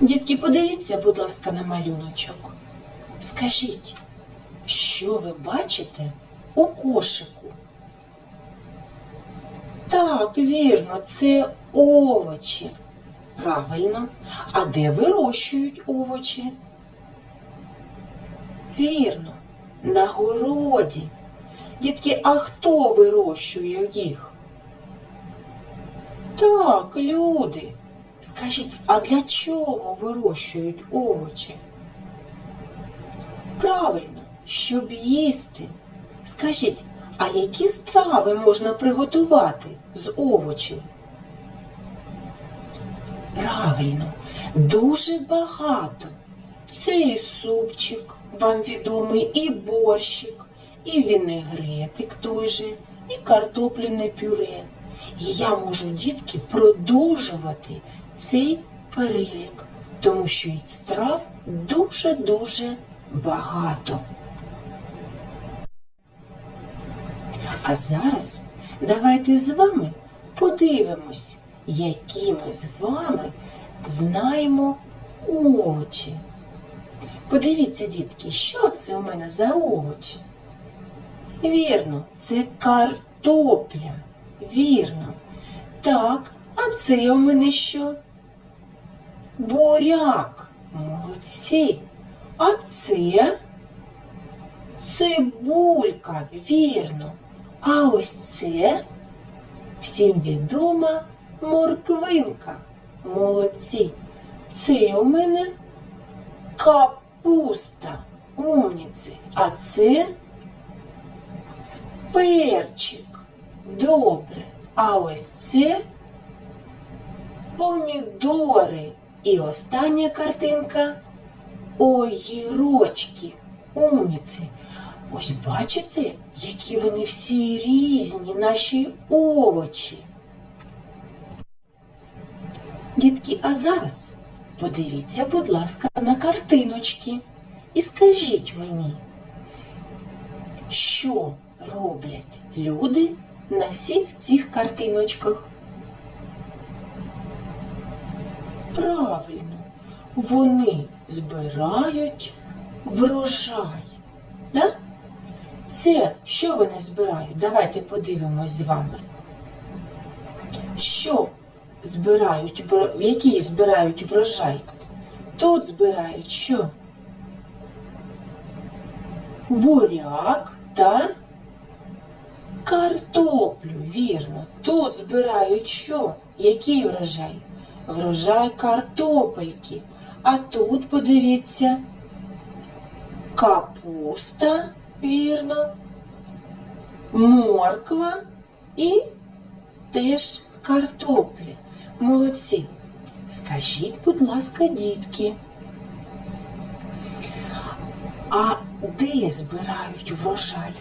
Дітки, подивіться, будь ласка, на малюночок. Скажіть, що ви бачите у кошику? Так, вірно, це овочі. Правильно. А де вирощують овочі? Вірно, на городі. Дітки, а хто вирощує їх? Так, люди. Скажіть, а для чого вирощують овочі? Правильно, щоб їсти. Скажіть, а які страви можна приготувати з овочів? Правильно, дуже багато. Це і супчик, вам відомий, і борщик, і вінегретик той же, і картопляне пюре. І я можу, дітки, продовжувати цей перелік, тому що страв дуже-дуже багато. А зараз давайте з вами подивимось, які ми з вами знаємо овочі. Подивіться, дітки, що це у мене за овочі? Вірно, це картопля. Вірно. Так, а це у мене що? Буряк. Молодці. А це цибулька, вірно. А ось це всім відома морквинка. Молодці. Це у мене капуста. Умніці. А це перчик. Добре. А ось це помідори. І остання картинка огірочки. Умніці. Ось бачите, які вони всі різні, наші овочі. Дітки, а зараз подивіться, будь ласка, на картиночки і скажіть мені, що роблять люди на всіх цих картиночках? Правильно, вони збирають врожай. Да? Це що вони збирають? Давайте подивимось з вами. Що збирають, який збирають врожай? Тут збирають що? Буряк та картоплю, вірно. Тут збирають що? Який врожай? Врожай картопельки. А тут подивіться, капуста, вірно, морква і теж картопля. Молодці. Скажіть, будь ласка, дітки, а де збирають врожай?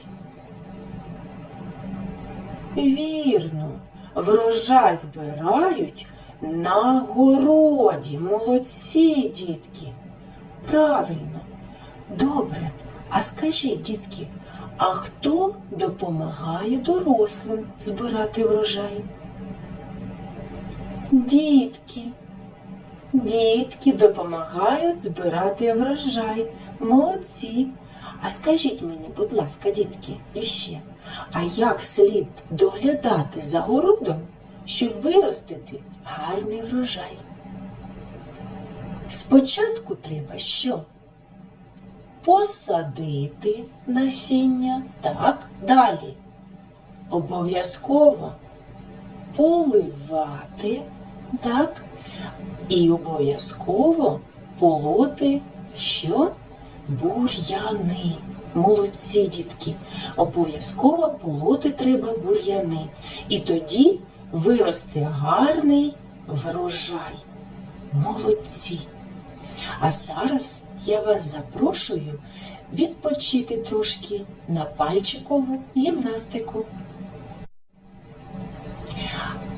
Вірно, врожай збирають на городі. Молодці, дітки. Правильно. Добре. А скажіть, дітки, а хто допомагає дорослим збирати врожай? Дітки. Дітки допомагають збирати врожай. Молодці. А скажіть мені, будь ласка, дітки, іще, а як слід доглядати за городом, щоб виростити гарний врожай? Спочатку треба що? Посадити насіння. Так, далі. Обов'язково поливати, так, і обов'язково полоти що? Бур'яни. Молодці, дітки. Обов'язково полоти треба бур'яни. І тоді виросте гарний врожай. Молодці. А зараз я вас запрошую відпочити трошки на пальчикову гімнастику.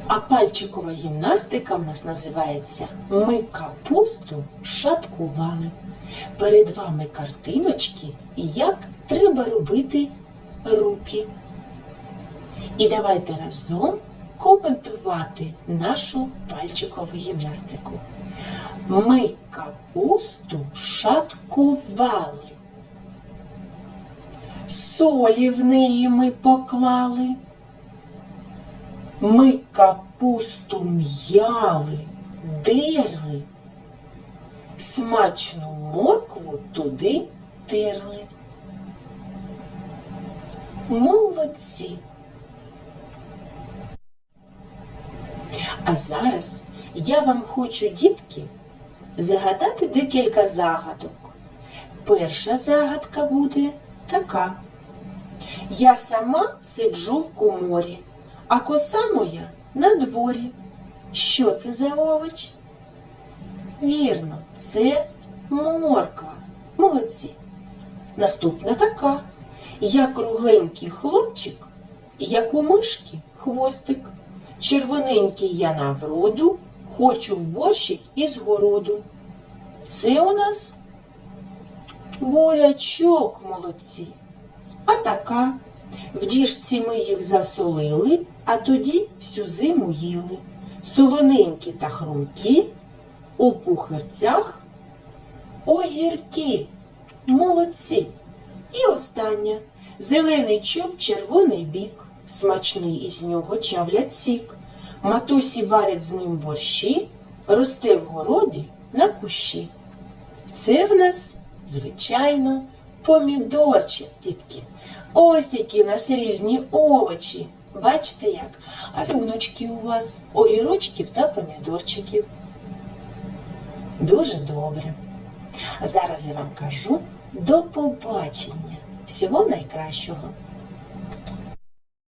А пальчикова гімнастика в нас називається Ми капусту шаткували. Перед вами картиночки, як треба робити руки. І давайте разом коментувати нашу пальчикову гімнастику. Ми капусту шаткували. Солі в неї ми поклали. Ми капусту м'яли, дерли, смачну моркву туди терли. Молодці. А зараз я вам хочу, дітки, загадати декілька загадок. Перша загадка буде така. Я сама сиджу в коморі, а коса моя на дворі. Що це за овоч? Вірно, це морква. Молодці. Наступна така. Я кругленький хлопчик, як у мишки хвостик. Червоненький я на вроду, хочу в борщик із городу. Це у нас бурячок молодці. А така. В діжці ми їх засолили, а тоді всю зиму їли. Солоненькі та хрумкі, у пухирцях огірки. Молодці. І остання. Зелений чуб, червоний бік, смачний із нього чавлять сік. Матусі варять з ним борщі, росте в городі на кущі. Це в нас, звичайно, помідорчик, дітки. Ось які в нас різні овочі. Бачите як? А суночки у вас, огірочків та помідорчиків. Дуже добре. Зараз я вам кажу до побачення. Всього найкращого.